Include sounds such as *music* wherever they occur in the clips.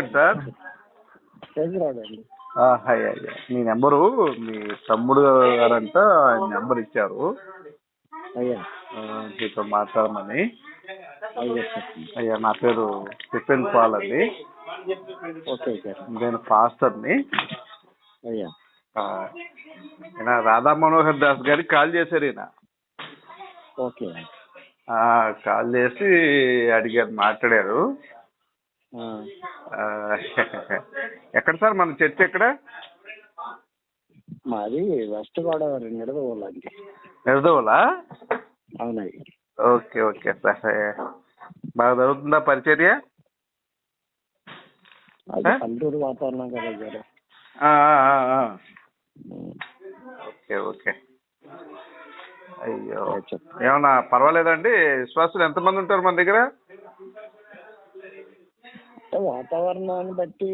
Sir? అయ్యా మీ number మీ తమ్ముడు గారంట ఆయన నెంబర్ ఇచ్చారు. అయ్యా. మీతో మాట్లాడమని. అయ్యా నా పేరు స్టిఫెన్ పాల్ అండి. Okay sir. నేను పాస్టర్ని అయ్యా. ఈయన రాధా మనోహర్ దాస్ గారికి కాల్ చేశారు ఈయన. ఓకే. కాల్ చేసి అడిగారు మాట్లాడారు. *laughs* ఎక్కడ సార్ మన చర్చ్ ఎక్కడ? మాది వెస్ట్ గోదావరి నిడదవోలండి నిర్దోలా అవునయ్య ఓకే ఓకే సార్. బాగా జరుగుతుందా పరిచర్య? పల్లెటూరు వాతావరణం కదా గారు. Okay okay. అయ్యో. ఏమన్నా పర్వాలేదండి విశ్వాసులు ఎంతమంది ఉంటారు మన దగ్గర? అంటే వాతావరణాన్ని బట్టి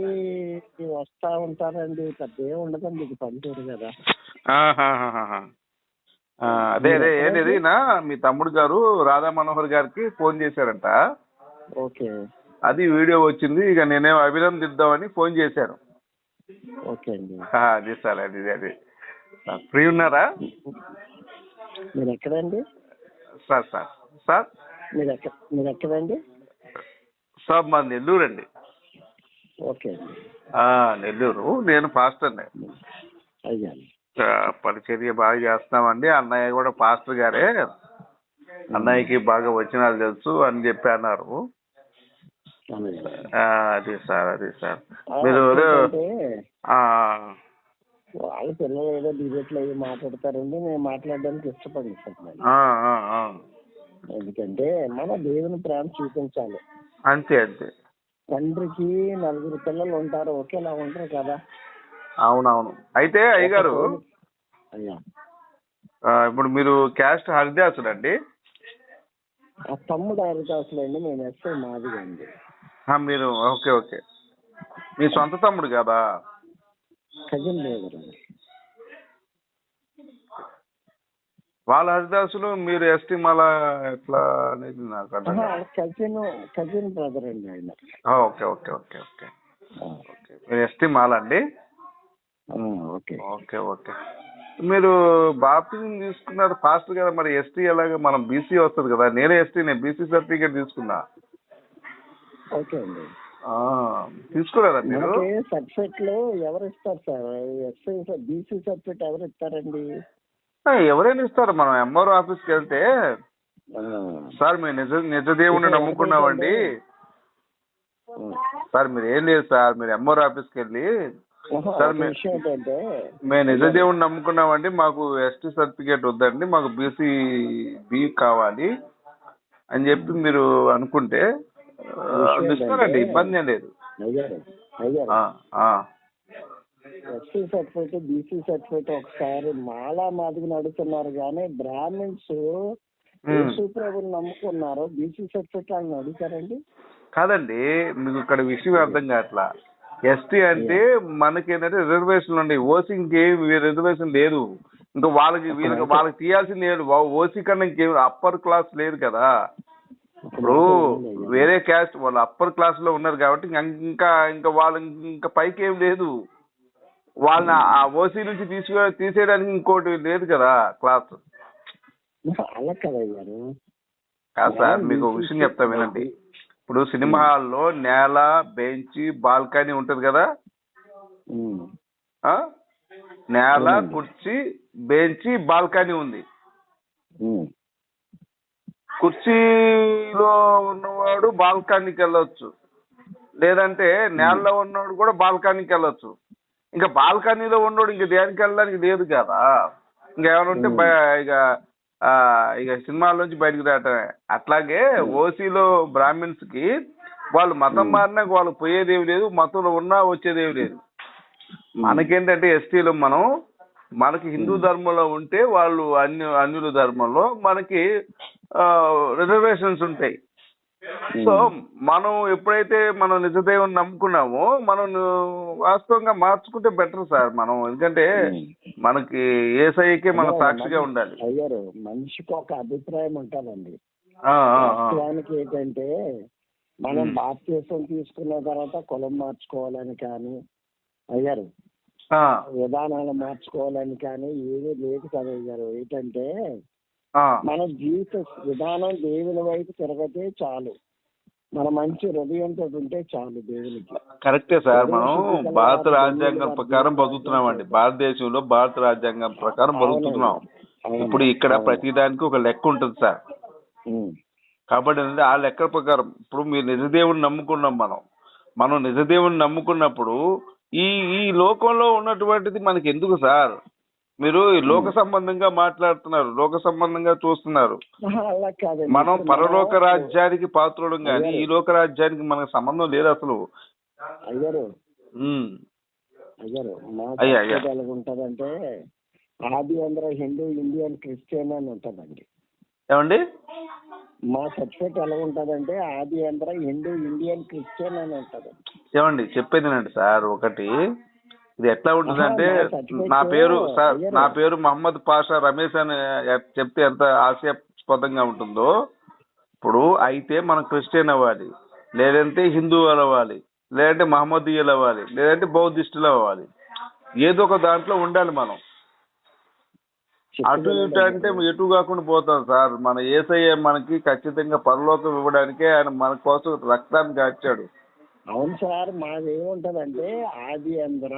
వస్తా ఉంటారండి పెద్ద ఉండదండి ఇది పల్లెటూరు కదా. ఆహాహాహా. ఆ, అదే అదే ఏంటిది? నా మీ తమ్ముడు గారు రాధా మనోహర్ గారికి ఫోన్ చేశారంట. ఓకే. అది వీడియో వచ్చింది ఇక నేనేం అభినందిద్దామని ఫోన్ చేశాను. ఓకే అండి. ఆ, అది సార్ అది అది. ఫ్రీ ఉన్నారా? మీరు ఎక్కడండి సార్ సార్ సార్. మీరు ఎక్కడ మీరు ఎక్కడండి సార్ మా నెల్లూరు అండి. ఓకే. అండి ఆ, నెల్లూరు. నేను పాస్టర్ని అయ్యా. పరిచర్య బాగా చేస్తున్నామండి. అన్నయ్య కూడా పాస్టర్ గారే. అన్నయ్యకి బాగా వచనాలు తెలుసు అని చెప్పి అన్నారు. అది సార్ అది సార్. మీరు వాళ్ళ పిల్లలు ఏదో డిబేట్లు అవి మాట్లాడతారండి. నేను మాట్లాడడానికి ఇష్టపడి. ఎందుకంటే మన దేవుని ప్రేమ చూపించాలి. అంతే అంతే. తండ్రికి నలుగురు పిల్లలు ఉంటారు ఒకేలా ఉంటారు కదా? అవునవును. అయితే అయ్యగారు అయ్యా. ఇప్పుడు మీరు క్యాస్ట్ హరిదాసుడు అండి? ఆ తమ్ముడు హరిదాసులు అండి నేను ఎస్ఐ మాదిగా అండి. మీరు ఓకే ఓకే. మీ సొంత తమ్ముడు కదా? కజిన్ బ్రదర్ అండి. వాళ్ళ హరిదాసులు మీరు ఎస్టీ మళ్ళా ఎట్లా అనేది నాకు అర్థం కజిన్ కజిన్ బ్రదర్ అండి ఆయన. Okay okay okay okay. Okay మీరు ఎస్టీ మాల అండి? ఓకే. Okay okay. మీరు బాప్తిజం తీసుకున్నారు ఫాస్ట్ కదా మరి ఎస్టీ ఎలాగ మనం బీసీ వస్తుంది కదా నేనే ఎస్టీ నేను బీసీ సర్టిఫికేట్ తీసుకున్నా. ఓకే అండి. తీసుకున్నారా మీరు? సర్టిఫికెట్లో ఎవరు ఇస్తారు సార్? ఎస్ఐ బీసీ సర్టిఫికెట్ ఎవరు ఇస్తారండి? ఎవరైనా ఇస్తారు. మనం ఎంఆర్ఓ ఆఫీస్కి వెళ్తే సార్ మేము నిజ నిజ దేవుణ్ణి నమ్ముకున్నామండి. సార్ మీరు ఏం లేదు సార్. మీరు ఎంఆర్ఓ ఆఫీస్కి వెళ్ళి సార్ ఏంటంటే మేము నిజ దేవుణ్ణి నమ్ముకున్నామండి మాకు ఎస్టీ సర్టిఫికేట్ వద్దండి. మాకు బీసీ బి కావాలి అని చెప్పి మీరు అనుకుంటే ఇస్తారండి ఇబ్బంది లేదు అయ్యారు అయ్యారు ఆ, ఆ. ఎస్సీ సర్టిఫికేట్ బీసీ సర్టిఫికేట్ ఒకసారి మాలా మాదిరి నడుస్తున్నారు. కానీ బ్రాహ్మిన్స్ ప్రభుని నమ్ముకున్నారు. బీసీ సర్టిఫికేట్ వాళ్ళని అడుగుతారండి కాదండి మీకు ఇక్కడ విషయం అర్థం కావట్లా. ఎస్టీ అంటే మనకి ఏంటంటే రిజర్వేషన్ ఉన్నాయి. ఓసీ ఇంకేం రిజర్వేషన్ లేదు. ఇంకా వాళ్ళకి వీళ్ళకి వాళ్ళకి తీయాల్సింది లేదు. ఓసీ కన్నా ఇంకేం అప్పర్ క్లాస్ లేదు కదా. ఇప్పుడు వేరే క్యాస్ట్ వాళ్ళు అప్పర్ క్లాస్లో ఉన్నారు కాబట్టి ఇంకా ఇంకా ఇంకా వాళ్ళు ఇంకా పైకి ఏం లేదు. వాళ్ళని ఆ ఓసీ నుంచి తీసుకో తీసేయడానికి ఇంకోటి లేదు కదా క్లాస్ అలా కదా సార్ మీకు ఒక విషయం చెప్తా వినండి. ఇప్పుడు సినిమా హాల్లో నేల బెంచ్ బాల్కనీ ఉంటది కదా? నేల. కుర్చీ బెంచ్ బాల్కనీ ఉంది. కుర్చీలో ఉన్నవాడు బాల్కనీకి వెళ్ళొచ్చు లేదంటే నేలలో ఉన్నవాడు కూడా బాల్కనీకి వెళ్ళొచ్చు ఇంకా బాల్కనీలో ఉన్నోడు ఇంకా దేనికి వెళ్ళడానికి లేదు కదా. ఇంకా బయ- ఇక ఇక సినిమాల నుంచి బయటకు రావటమే. అట్లాగే ఓసీలో బ్రాహ్మిన్స్కి వాళ్ళు మతం మారినా వాళ్ళకి పోయేదేమి లేదు మతంలో ఉన్నా వచ్చేదేమి లేదు. మనకేంటంటే ఎస్టీలో మనం మనకి హిందూ ధర్మంలో ఉంటే వాళ్ళు అన్య అన్యుల ధర్మంలో మనకి రిజర్వేషన్స్ ఉంటాయి. సో మనం ఎప్పుడైతే మనం నిజదేవుని నమ్ముకున్నామో మనం వాస్తవంగా మార్చుకుంటే బెటర్ సార్ మనం. ఎందుకంటే మనకి ఏసఐకే మన సాక్షిగా ఉండాలి. అయ్యారు. మనిషికి ఒక అభిప్రాయం ఉంటుందండి. వాస్తవానికి ఏంటంటే మనం. భారతదేశం తీసుకున్న తర్వాత కులం మార్చుకోవాలని కానీ అయ్యారు. విధానాలు మార్చుకోవాలని కానీ ఏమీ లేదు కదా అయ్యారు. ఏంటంటే మన జీవిత విధానం దేవుని వైపు తిరగతే చాలు. మన మంచి హృదయంతో ఉంటే చాలు దేవునికి. కరెక్టే సార్. మనం భారత రాజ్యాంగం ప్రకారం బతుకుతున్నామండి. భారతదేశంలో భారత రాజ్యాంగం ప్రకారం బతుకుతున్నాం. ఇప్పుడు ఇక్కడ అవును. ప్రతిదానికి ఒక లెక్క ఉంటుంది సార్. కాబట్టి ఏంటంటే ఆ లెక్క ప్రకారం ఇప్పుడు మీరు నిజదేవుని నమ్ముకున్నాం మనం. మనం నిజదేవుని నమ్ముకున్నప్పుడు ఈ ఈ లోకంలో ఉన్నటువంటిది మనకి ఎందుకు సార్? మీరు లోక సంబంధంగా మాట్లాడుతున్నారు లోక సంబంధంగా చూస్తున్నారు. మనం పరలోక రాజ్యానికి పాత్రులం కానీ ఈ లోక రాజ్యానికి మనకు సంబంధం లేదు అసలు. అయ్యారు. ఉంటదంటే ఆది అందరూ హిందూ ఇండియన్ క్రిస్టియన్ అని ఉంటదండి. ఏమండి? మా సర్టిఫికేట్ ఎలా ఉంటదంటే ఆది అందరూ హిందూ ఇండియన్ క్రిస్టియన్ అని ఉంటది. ఏమండి? చెప్పేదినండి సార్ ఒకటి. ఇది ఎట్లా ఉంటుందంటే ఆహా, నా పేరు సార్. నా పేరు మహమ్మద్ పాషా రమేష్ అని చెప్తే ఎంత హాస్యాస్పదంగా ఉంటుందో. ఇప్పుడు అయితే మనం క్రిస్టియన్ అవ్వాలి లేదంటే హిందూ అవ్వాలి లేదంటే మహమ్మదీయులు అవ్వాలి లేదంటే బౌద్ధిస్టులు అవ్వాలి. ఏదో ఒక దాంట్లో ఉండాలి మనం. అటు ఇటు అంటే ఎటు కాకుండా పోతాం సార్. మన ఏసయ్య మనకి ఖచ్చితంగా పరలోకం ఇవ్వడానికే ఆయన మన కోసం రక్తాన్ని కాచాడు. అవును సార్ మాది ఏముంటదంటే ఆది అందర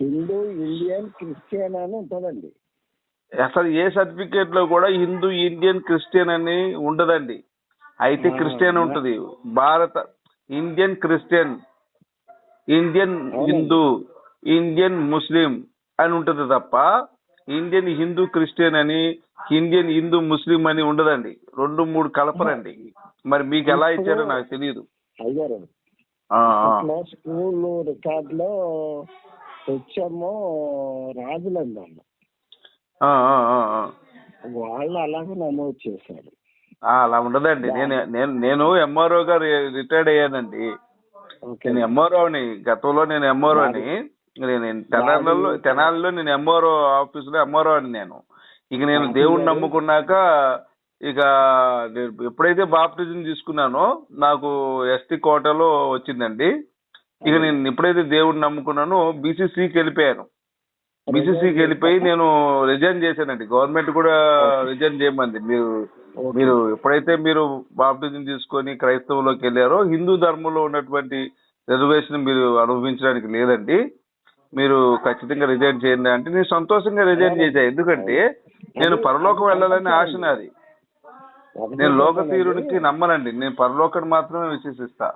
హిందూ ఇండియన్ క్రిస్టియన్ అని ఉంటదండి అసలు ఏ సర్టిఫికేట్లో కూడా హిందూ ఇండియన్ క్రిస్టియన్ అని ఉండదండి అయితే క్రిస్టియన్. ఉంటది భారత Indian Christian Indian. Hindu Indian Muslim అని ఉంటది తప్ప ఇండియన్ హిందూ క్రిస్టియన్ అని ఇండియన్ హిందూ ముస్లిం అని ఉండదండి రెండు మూడు కలపరండి మరి మీకు ఎలా ఇచ్చారో నాకు తెలియదు అయ్యారు. అట్లా స్కూల్ రికార్డ్లో తెచ్చాము రాజులండి వాళ్ళు. వాళ్ళు అలాగే నమోదు చేశారు. అలా ఉండదండి. నేను నేను నేను ఎంఆర్ఓ గారు రిటైర్డ్ అయ్యానండి. నేను ఎంఆర్ఓని గతంలో నేను ఎంఆర్ఓ అని నేను తెనాలలో తెనాలిలో నేను ఎంఆర్ఓ ఆఫీస్లో ఎంఆర్ఓ అని నేను. ఇక నేను దేవుణ్ణి నమ్ముకున్నాక ఇక నేను ఎప్పుడైతే బాప్టిజం తీసుకున్నానో నాకు ఎస్టీ కోటాలో వచ్చిందండి. ఇక నేను ఎప్పుడైతే దేవుణ్ణి నమ్ముకున్నానో బీసీసీకి వెళ్ళిపోయాను. బీసీసీకి వెళ్ళిపోయి నేను రిజైన్ చేశానండి. గవర్నమెంట్ కూడా రిజైన్ చేయమంది. మీరు. మీరు ఎప్పుడైతే మీరు బాప్టిజం తీసుకొని క్రైస్తవులోకి వెళ్ళారో హిందూ ధర్మంలో ఉన్నటువంటి రిజర్వేషన్ మీరు అనుభవించడానికి లేదండి. మీరు ఖచ్చితంగా రిజైన్ చేయండి అంటే నేను సంతోషంగా రిజైన్ చేశా. ఎందుకంటే నేను పరలోకం వెళ్ళాలని ఆశ నాది. నేను లోక. తీరునికి నమ్మనండి. నేను పరలోకం మాత్రమే విశ్వసిస్తా.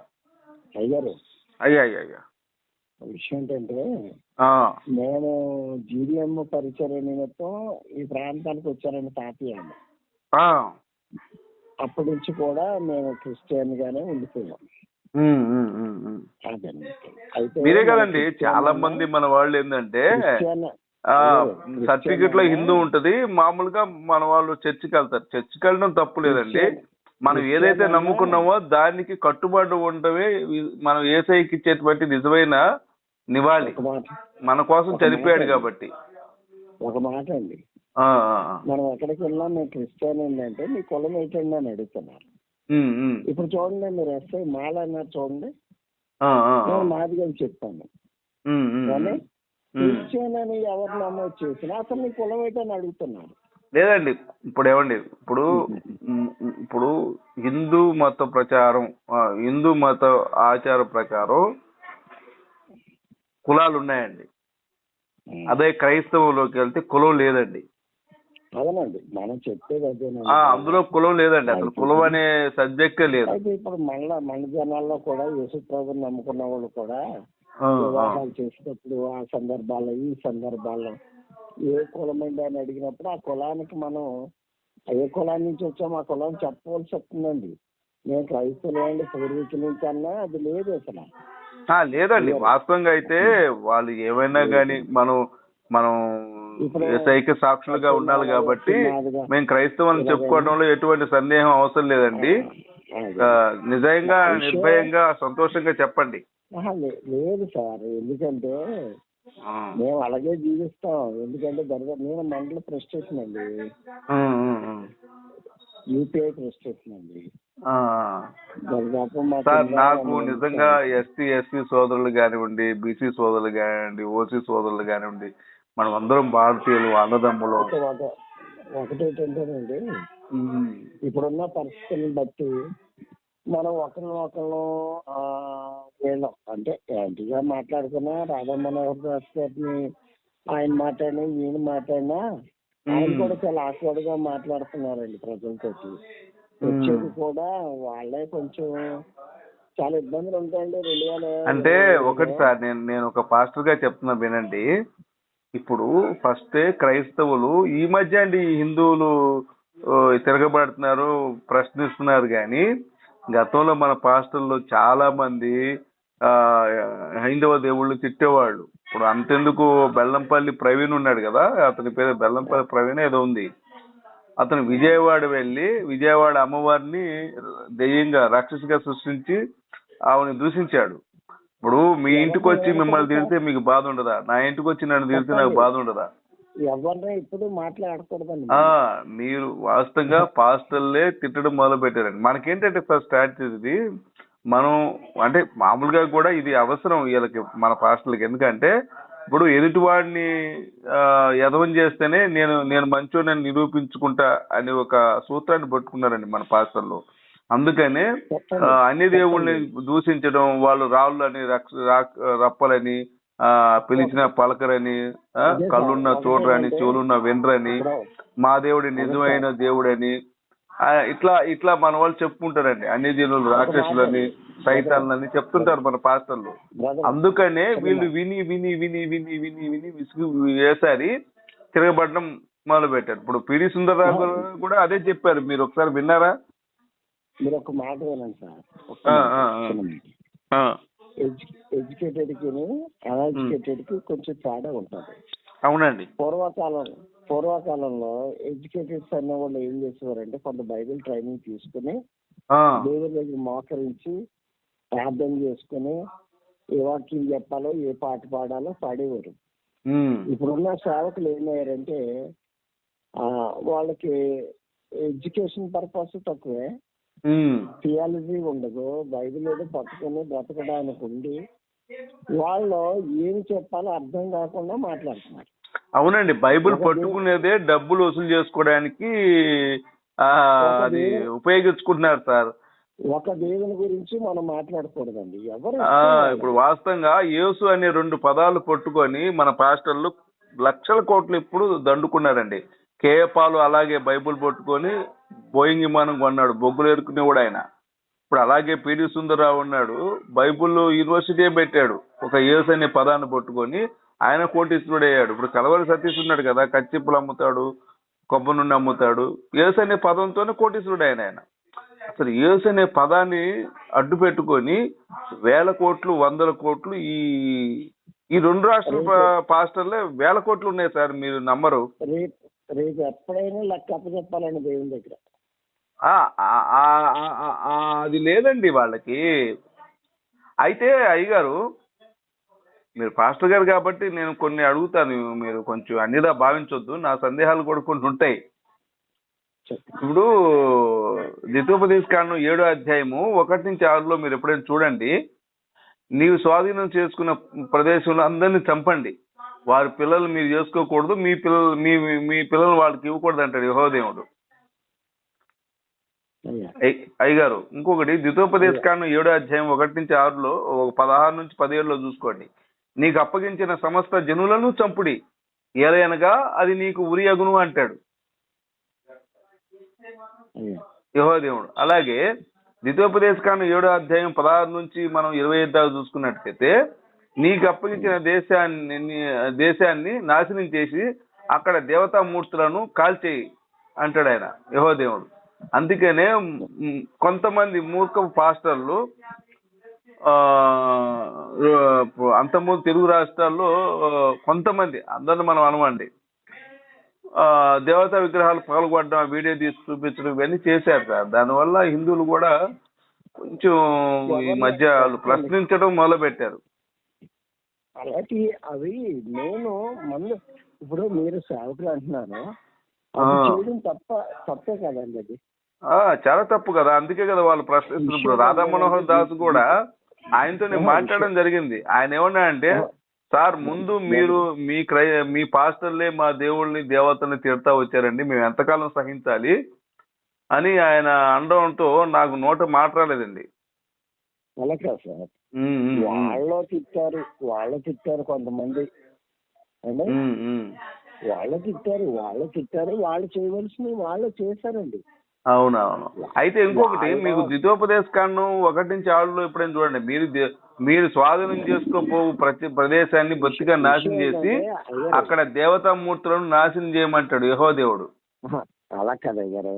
అయ్యారు అయ్యా అయ్యా అయ్యా. విషయం ఏంటంటే నేను జీడిఎం పరిచయ నిమిత్తం ఈ ప్రాంతానికి వచ్చారని తాతయ్య అప్పటి నుంచి కూడా మేము క్రిస్టియన్ గానే ఉండిపోయాం. అదండి అయితే మీరే కదండి చాలా మంది మన వాళ్ళు ఏంటంటే సర్టిఫికెట్లో హిందూ ఉంటది. మామూలుగా మన వాళ్ళు చర్చికి వెళ్తారు చర్చికి వెళ్ళడం తప్పు లేదండి. మనం ఏదైతే నమ్ముకున్నామో దానికి కట్టుబడి ఉండటమే ఈ- మనం ఏసైకి ఇచ్చేటువంటి నిజమైన నివాళి. మన కోసం చనిపోయాడు. కాబట్టి. ఒక మాట అండి. మనం ఎక్కడికి వెళ్ళినా మేము క్రిస్టియన్ ఏంటంటే మీ కులం ఏంటండి అని అడుగుతున్నారు. ఇప్పుడు చూడండి మీరు ఎస్ఐ మాల అన్నారు చూడండి. నేను మాదిగా ఉమ్, కానీ. క్రిస్టియన్ అని ఎవరు నమోదు చేసినా. అసలు నీ కులం ఏంటని అడుగుతున్నారు లేదండి ఇప్పుడు ఏమండి ఇప్పుడు ఇప్పుడు హిందూ మత ప్రచారం హిందూ మత ఆచార ప్రకారం కులాలు ఉన్నాయండి. అదే క్రైస్తవంలోకి వెళ్తే కులం లేదండి. అవునండి మనం చెప్పేది అదేనండి అందులో కులం లేదండి అసలు కులం అనే సబ్జెక్టే లేదు. అయితే ఇప్పుడు మన మన జనాల్లో కూడా యేసు ప్రభుని నమ్ముకున్న వాళ్ళు కూడా. వివాహాలు చేసేటప్పుడు ఆ సందర్భాల్లో ఈ సందర్భాల్లో ఏ కులం అండి అని అడిగినప్పుడు ఆ కులానికి మనం ఏ కులాన్ని నుంచి వచ్చామో ఆ కులం చెప్పవలసి వస్తుందండి. మేము క్రైస్తవులు అండి పూర్వీకుల నుంచి అన్నా అది లేదు అసలు. లేదండి. వాస్తవంగా అయితే వాళ్ళు ఏమైనా కానీ మనం మనం ఏసైక సాక్షులుగా ఉండాలి కాబట్టి మేము క్రైస్తవులను చెప్పుకోవడంలో ఎటువంటి సందేహం అవసరం లేదండి. నిజంగా నిర్భయంగా సంతోషంగా చెప్పండి. ఆహా, లే- లేదు సార్ ఎందుకంటే ఆ. మేము అలాగే జీవిస్తాం ఎందుకంటే దర్గా నేను మండల ప్రెస్టేషన్ అండి. యూపీఐకి రెస్ట్రిక్షన్ అండి ఆ. దాదాపు మా సార్ కింద నాకు నిజంగా ఎస్టీ ఎస్సీ సోదరులు కానివ్వండి బీసీ సోదరులు కానివ్వండి ఓసీ సోదరులు కానివ్వండి మనం అందరం భారతీయులు అన్నదమ్ములు ఒక- ఒక- ఒకటి ఏంటంటేనండి ఉమ్. ఇప్పుడున్న పరిస్థితులను బట్టి మనం ఒకరిని ఒకరు వీళ్ళం. అంటే యాంటీగా మాట్లాడుకున్నా రాధా మనోహర్ దాస్ గారిని ఆయన మాట్లాడినా ఈయన మాట్లాడినా ఆయన. కూడా చాలా awkward గా మాట్లాడుతున్నారండి ప్రజలతోటి. వచ్చేది కూడా వాళ్ళే కొంచెం చాలా ఇబ్బందులు ఉంటాయండి రెండు వేల అంటే ఒకటి సార్ నేను నేను ఒక పాస్టర్గా చెప్తున్నా వినండి. ఇప్పుడు ఫస్ట్ క్రైస్తవులు ఈ మధ్య అండి హిందువులు తిరగబడుతున్నారు ప్రశ్నిస్తున్నారు కానీ గతంలో మన పాస్టర్లు చాలా మంది ఆ హైందవ దేవుళ్ళు తిట్టేవాళ్ళు. ఇప్పుడు అంతెందుకు బెల్లంపల్లి ప్రవీణ్ ఉన్నాడు కదా అతని పేరు బెల్లంపల్లి ప్రవీణ్ ఏదో ఉంది. అతను విజయవాడ వెళ్ళి విజయవాడ అమ్మవారిని దెయ్యంగా రాక్షసిగా సృష్టించి ఆమెను దూషించాడు. ఇప్పుడు మీ ఇంటికి వచ్చి మిమ్మల్ని తిడితే మీకు బాధ ఉండదా? నా ఇంటికి వచ్చి నన్ను తిడితే నాకు బాధ ఉండదా? ఎవరిని ఇప్పుడు మాట్లాడకూడదండి. ఆ మీరు వాస్తవంగా పాస్టర్లే తిట్టడం మొదలు పెట్టారండి మనకేంటంటే ఫస్ట్ స్టార్ట్ ఇది? మనం అంటే మామూలుగా కూడా ఇది అవసరం వీళ్ళకి మన పాస్టర్లకి. ఎందుకంటే ఇప్పుడు ఎదుటి వాడిని ఆ, ఎదవం చేస్తేనే నేను నేను మంచోనని నిరూపించుకుంటా అనే ఒక సూత్రాన్ని పట్టుకున్నారండి మన పాస్టర్లు. అందుకనే ఆ, అన్ని దేవుళ్ళని దూషించడం వాళ్ళు రాళ్ళని రక్ష- రా- రప్పలని పిలిచిన పలకరని ఆ, కళ్ళున్న చూడరని చెవులున్న వినరని మా దేవుడి నిజమైన దేవుడని. ఆ, ఇట్లా ఇట్లా మన వాళ్ళు చెప్పుకుంటారండి. అన్ని దేవుళ్ళు రాక్షసులని సైతాన్లని చెప్తుంటారు మన పాస్టర్లు. బ్రదర్ అందుకనే వీళ్ళు విని విని విని విని విని విని విసుగు వేసారి తిరగబడడం మొదలు పెట్టారు ఇప్పుడు పిడి సుందరరావు కూడా అదే చెప్పారు. మీరు ఒకసారి విన్నారా? మీరు ఒక మాట వినండి సార్. ఎడ్యుకేటెడ్కి అన్ఎడ్యుకేటెడ్కి కొంచెం తేడా ఉంటుంది. అవునండి. పూర్వకాలం పూర్వకాలంలో ఎడ్యుకేటెడ్స్ అన్న వాళ్ళు ఏం చేసేవారంటే కొంత బైబిల్ ట్రైనింగ్ తీసుకుని దేవుడి దగ్గర మోకరించి ప్రార్థన చేసుకుని ఏ వాక్యం చెప్పాలో ఏ పాట పాడాలో పాడేవారు. ఇప్పుడున్న సేవకులు ఏమయ్యారంటే ఆ, వాళ్ళకి ఎడ్యుకేషన్ పర్పస్ తక్కువే. థియాలజీ ఉండదు. బైబిల్ ఏదో పట్టుకొని బ్రతకడానికి ఉండి వాళ్ళు ఏం చెప్పాలో అర్థం కాకుండా మాట్లాడుతున్నారు. అవునండి. బైబిల్ పట్టుకునేదే డబ్బులు వసూలు చేసుకోవడానికి ఆ అది ఉపయోగించుకుంటున్నారు సార్. ఒక దేవుని గురించి మనం మాట్లాడకూడదండి. ఎవరు ఆ ఇప్పుడు వాస్తవంగా యేసు అనే రెండు పదాలు పట్టుకొని మన పాస్టర్లు లక్షల కోట్లు ఇప్పుడు దండుకున్నారండి. కేపాలు అలాగే బైబిల్ పట్టుకొని బోయింగ్ విమానం కొన్నాడు బొగ్గులు ఎరుకునేవాడు ఆయన. ఇప్పుడు అలాగే పిడి సుందరరావు ఉన్నాడు బైబిల్ యూనివర్సిటీ పెట్టాడు ఒక యేసు అనే పదాన్ని పట్టుకొని ఆయన కోటీశ్వరుడు అయ్యాడు ఇప్పుడు కలవరి సతీష్ ఉన్నాడు కదా కచ్చిప్పులు అమ్ముతాడు కొబ్బరి నుండి అమ్ముతాడు యేసు అనే పదంతోనే కోటీశ్వరుడు ఆయన. ఆయన అసలు యేసు అనే పదాన్ని అడ్డు పెట్టుకొని వేల కోట్లు వందల కోట్లు ఈ ఈ రెండు రాష్ట్ర పాస్టర్లే వేల కోట్లు ఉన్నాయి సార్ మీరు నమ్మరు. రేపు ఎప్పుడైనా లెక్క అప్పచెప్పాలండి దేవుని దగ్గర. అది లేదండి వాళ్ళకి. అయితే అయ్యగారు మీరు పాస్టర్ గారు కాబట్టి నేను కొన్ని అడుగుతాను. మీరు కొంచెం అన్నిదా భావించొద్దు. నా సందేహాలు కూడా కొన్ని ఉంటాయి. ఇప్పుడు ద్వితోపదేశ కాండం ఏడో అధ్యాయము ఒకటి నుంచి ఆరులో మీరు ఎప్పుడైనా చూడండి. నీవు స్వాధీనం చేసుకున్న ప్రదేశంలో అందరినీ చంపండి. వారి పిల్లలు మీరు చేసుకోకూడదు మీ పిల్లలు మీ మీ- పిల్లలు వాళ్ళకి ఇవ్వకూడదు అంటాడు యహోదేవుడు. అయ్యా. అయ్- అయ్యగారు ఇంకొకటి ద్వితోపదేశ కాండం ఏడో అధ్యాయం ఒకటి నుంచి ఆరులో ఒక పదహారు నుంచి పదిహేడులో చూసుకోండి. నీకు అప్పగించిన సమస్త జనులను చంపుడి. ఏలయనగా అది నీకు ఉరి అగును అంటాడు. యహోదేవుడు. అలాగే ద్వితోపదేశ కాండం ఏడో అధ్యాయం పదహారు నుంచి మనం ఇరవై ఐదు దాకా చూసుకున్నట్లయితే నీకు అప్పగించిన దేశాన్ని దేశాన్ని నాశనం చేసి అక్కడ దేవతామూర్తులను కాల్చేయి అంటాడు ఆయన యహోదేవుడు. అందుకనే కొంతమంది మూర్ఖ పాస్టర్లు అంతకుముందు తెలుగు రాష్ట్రాల్లో కొంతమంది అందరిని మనం అనమండి. దేవతా విగ్రహాలు పగలగొట్టడం వీడియో తీసి చూపించడం ఇవన్నీ చేశారు సార్. దానివల్ల హిందువులు కూడా కొంచెం ఈ మధ్య వాళ్ళు ప్రశ్నించడం మొదలు పెట్టారు అలాంటి అవి నేను మందు ఇప్పుడు మీరు సేవకులు అంటున్నారు అది. చేయడం తప్ప తప్పే కదండి అది. ఆ, చాలా తప్పు కదా. అందుకే కదా వాళ్ళు ప్రశ్నిస్తున్నారు ఇప్పుడు. రాధా మనోహర్ దాస్ కూడా ఆయనతో నేను మాట్లాడడం జరిగింది. ఆయన ఏమన్నా అంటే సార్ ముందు మీరు మీ క్రై మీ పాస్టర్లే మా దేవుళ్ళని దేవతల్ని తిడతా వచ్చారండి. మేము ఎంతకాలం సహించాలి? అని ఆయన అనడంతో నాకు నోట మాట్లాడలేదండి అలా కాదు సార్. వాళ్ళు తిట్టారు వాళ్ళు తిట్టారు కొంతమంది. అంటే. వాళ్ళు తిట్టారు వాళ్ళు తిట్టారు వాళ్ళు చేయవలసినవి వాళ్ళు చేశారండి అవునవును. అయితే ఇంకొకటి మీకు ద్వితోపదేశ కాండం ఒకటి నుంచి ఆరులో ఎప్పుడైనా చూడండి మీరు మీరు స్వాధీనం చేసుకోపోవు ప్రతి ప్రదేశాన్ని బొత్తిగా నాశనం చేసి అక్కడ దేవతామూర్తులను నాశనం చేయమంటాడు యహో దేవుడు ఆహా, అలా కదా గారు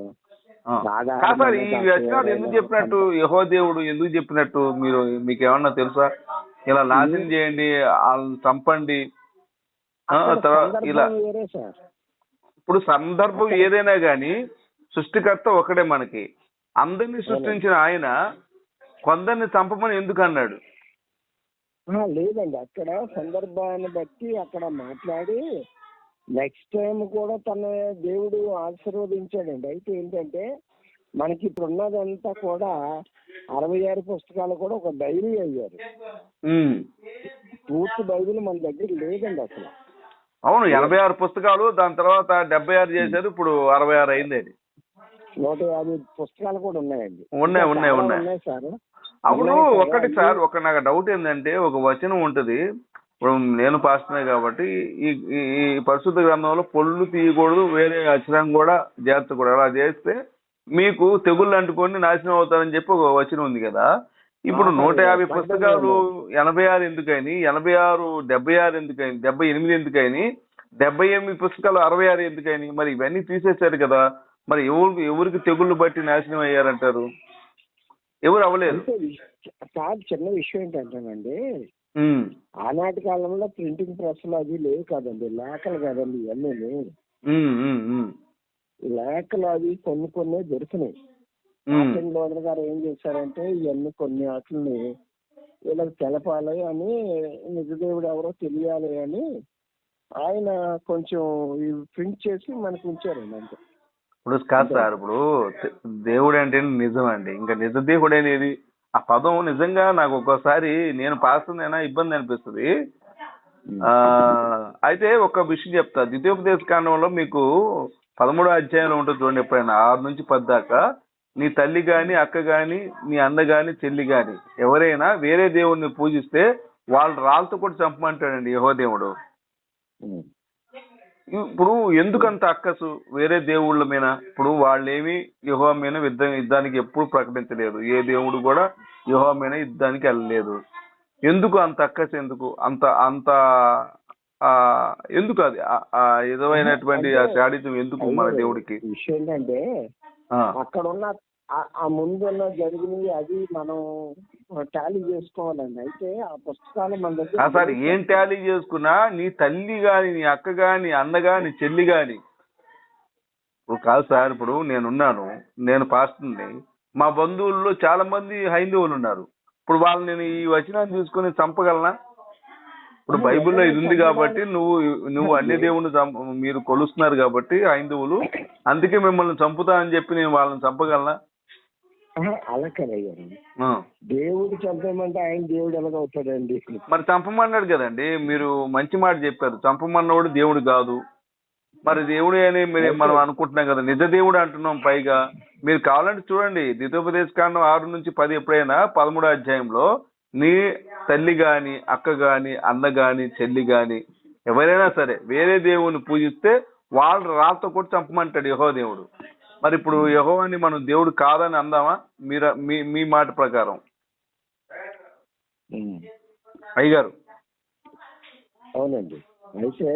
సార్ ఈ వచనాలు ఎందుకు చెప్పినట్టు? యహో దేవుడు ఎందుకు చెప్పినట్టు? మీరు మీకు ఏమన్నా తెలుసా? ఇలా నాశనం చేయండి వాళ్ళని చంపండి. తర్వాత ఇలా ఇప్పుడు సందర్భం ఏదైనా గాని సృష్టికర్త ఒకడే మనకి. అందరినీ సృష్టించిన ఆయన కొందరిని చంపమని ఎందుకు అన్నాడు? లేదండి. అక్కడ సందర్భాన్ని బట్టి అక్కడ మాట్లాడి నెక్స్ట్ టైం కూడా తన దేవుడు ఆశీర్వదించాడండి. అయితే ఏంటంటే మనకి ఇప్పుడు ఉన్నదంతా కూడా అరవై ఆరు పుస్తకాలు కూడా ఒక డైరీ అయ్యారు. పూర్తి బైబిల్ మన దగ్గర లేదండి అసలు. అవును ఎనభై ఆరు పుస్తకాలు దాని తర్వాత డెబ్బై ఆరు చేశారు ఇప్పుడు అరవై ఆరు అయింది అది నూట యాభై పుస్తకాలు కూడా ఉన్నాయండి. ఉన్నాయి, ఉన్నాయి, ఉన్నాయి. సార్. అవును. ఒకటి సార్ ఒక నాకు డౌట్ ఏంటంటే ఒక వచనం ఉంటది. ఇప్పుడు నేను పాస్తున్నాయి కాబట్టి ఈ ఈ పరిశుద్ధ గ్రంథంలో పొల్లు తీయకూడదు వేరే అక్షరం కూడా చేర్చకూడదు అలా చేస్తే మీకు తెగుళ్ళు అంటుకొని నాశనం అవుతారని చెప్పి ఒక వచనం ఉంది కదా. ఇప్పుడు నూట యాభై పుస్తకాలు ఎనభై ఆరు ఎందుకని ఎనభై ఆరు డెబ్బై ఆరు ఎందుకని డెబ్బై ఎనిమిది ఎందుకని డెబ్బై ఎనిమిది పుస్తకాలు అరవై ఆరు ఎందుకని మరి ఇవన్నీ తీసేశారు కదా. మరి ఎవరు ఎవరికి తెగుళ్ళు బట్టి నాశనం అయ్యారంటారు? ఎవరు అవ్వలేదు. కాదు చిన్న విషయం ఏంటంటేనండి ఆనాటి కాలంలో ప్రింటింగ్ ప్రెస్లు అది లేవు కాదండి లేఖలు కాదండి ఇవన్నీ ఉమ్, లేఖలు అవి కొన్ని కొన్ని దొరికినాయి. మార్టిన్ లోదర్ గారు ఏం చేశారంటే ఇవన్నీ కొన్ని వాటిని వీళ్ళకి తెలపాలి అని నిజదేవుడు ఎవరో తెలియాలి అని ఆయన కొంచెం ప్రింట్ చేసి మనకు ఉంచారండి అంతే. ఇప్పుడు కాదు సార్ ఇప్పుడు దేవుడు అంటే నిజం అండి. ఇంకా నిజ దేవుడు అనేది ఆ పదం నిజంగా నాకు ఒక్కోసారి నేను పాస్తుందైనా ఇబ్బంది అనిపిస్తుంది. ఆ అయితే ఒక విషయం చెప్తా. ద్వితీయోపదేశ కాండంలో మీకు పదమూడో అధ్యాయంలో ఉంటుంది చూడండి ఎప్పుడైనా ఆరు నుంచి పది దాకా. నీ తల్లి గాని అక్క గాని నీ అన్న గాని చెల్లి గాని ఎవరైనా వేరే దేవుణ్ణి పూజిస్తే వాళ్ళ రాళ్ళతో కూడా చంపమంటాడండి యహో దేవుడు. ఇప్పుడు ఎందుకంత అక్కసు? వేరే దేవుళ్ళ మీద. ఇప్పుడు వాళ్ళేమి యహో మీద యుద్ధం యుద్ధానికి ఎప్పుడు ప్రకటించలేదు. ఏ దేవుడు కూడా యహో మీద యుద్ధానికి వెళ్ళలేదు. ఎందుకు అంత అక్కసు ఎందుకు? అంత అంత ఆ ఎందుకు అది? విధమైనటువంటి ఆ శాడిజం ఎందుకు మన దేవుడికి? విషయం ఏంటంటే అక్కడ ఉన్న ఆ- ముందున్న జరిగినవి అది మనం టాలీ చేసుకోవాలండి. అయితే ఆ పుస్తకాలు మన దగ్గర సార్ ఏం టాలీ చేసుకున్నా నీ తల్లి గాని నీ అక్క గాని అన్న గాని చెల్లి గాని. ఇప్పుడు కాదు సార్ ఇప్పుడు నేనున్నాను నేను పాస్టర్ని. మా బంధువుల్లో చాలా మంది హైందవులు ఉన్నారు. ఇప్పుడు వాళ్ళు నేను ఈ వచనాన్ని తీసుకుని చంపగలనా? ఇప్పుడు బైబిల్లో ఇది ఉంది కాబట్టి నువ్వు నువ్వు అన్ని దేవుని మీరు కొలుస్తున్నారు కాబట్టి హైందవులు అందుకే మిమ్మల్ని చంపుతా అని చెప్పి నేను వాళ్ళని చంపగలనా? అలా కదయ్యారు ఆ. దేవుడు చంపేమంటే ఆయన దేవుడు ఎలాగవుతాడండి మరి చంపమన్నాడు కదండి మీరు మంచి మాట చెప్పారు. చంపమన్నవాడు దేవుడు కాదు. మరి దేవుడు అని మీరు మనం అనుకుంటున్నాం కదా నిజ దేవుడు అంటున్నాం పైగా. మీరు కావాలంటే చూడండి ద్వితోపదేశ కాండం ఆరు నుంచి పది ఎప్పుడైనా పదమూడో అధ్యాయంలో నీ తల్లి గాని అక్క గాని అన్న గాని చెల్లి గాని ఎవరైనా సరే వేరే దేవుని పూజిస్తే వాళ్ళ రాళ్ళతో కూడా చంపమంటాడు యహో దేవుడు. మరి ఇప్పుడు యహోవాని మనం దేవుడు కాదని అందామా? మీర మీ మీ మాట ప్రకారం. ఉం. అయ్యగారు. అవునండి. అయితే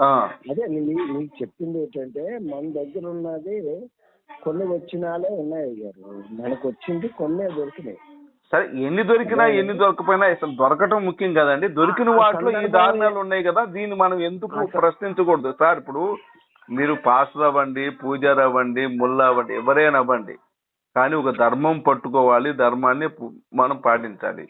ఆ, అదే నీకు చెప్పింది ఏంటంటే మన దగ్గర ఉన్నది కొన్ని వచ్చినాలే ఉన్నాయి గారు మనకు వచ్చింది కొన్నే దొరికినాయి. సరే ఎన్ని దొరికినా ఎన్ని దొరకపోయినా అసలు దొరకటం ముఖ్యం కదండి. దొరికిన వాటిలో ఈ దారుణాలు ఉన్నాయి కదా దీన్ని మనం ఎందుకు ప్రశ్నించకూడదు? సార్ ఇప్పుడు మీరు పాస్టర్ అవ్వండి పూజారి అవ్వండి ముల్లా అవ్వండి ఎవరైనా అవ్వండి. కానీ ఒక ధర్మం పట్టుకోవాలి ధర్మాన్ని మనం పాటించాలి.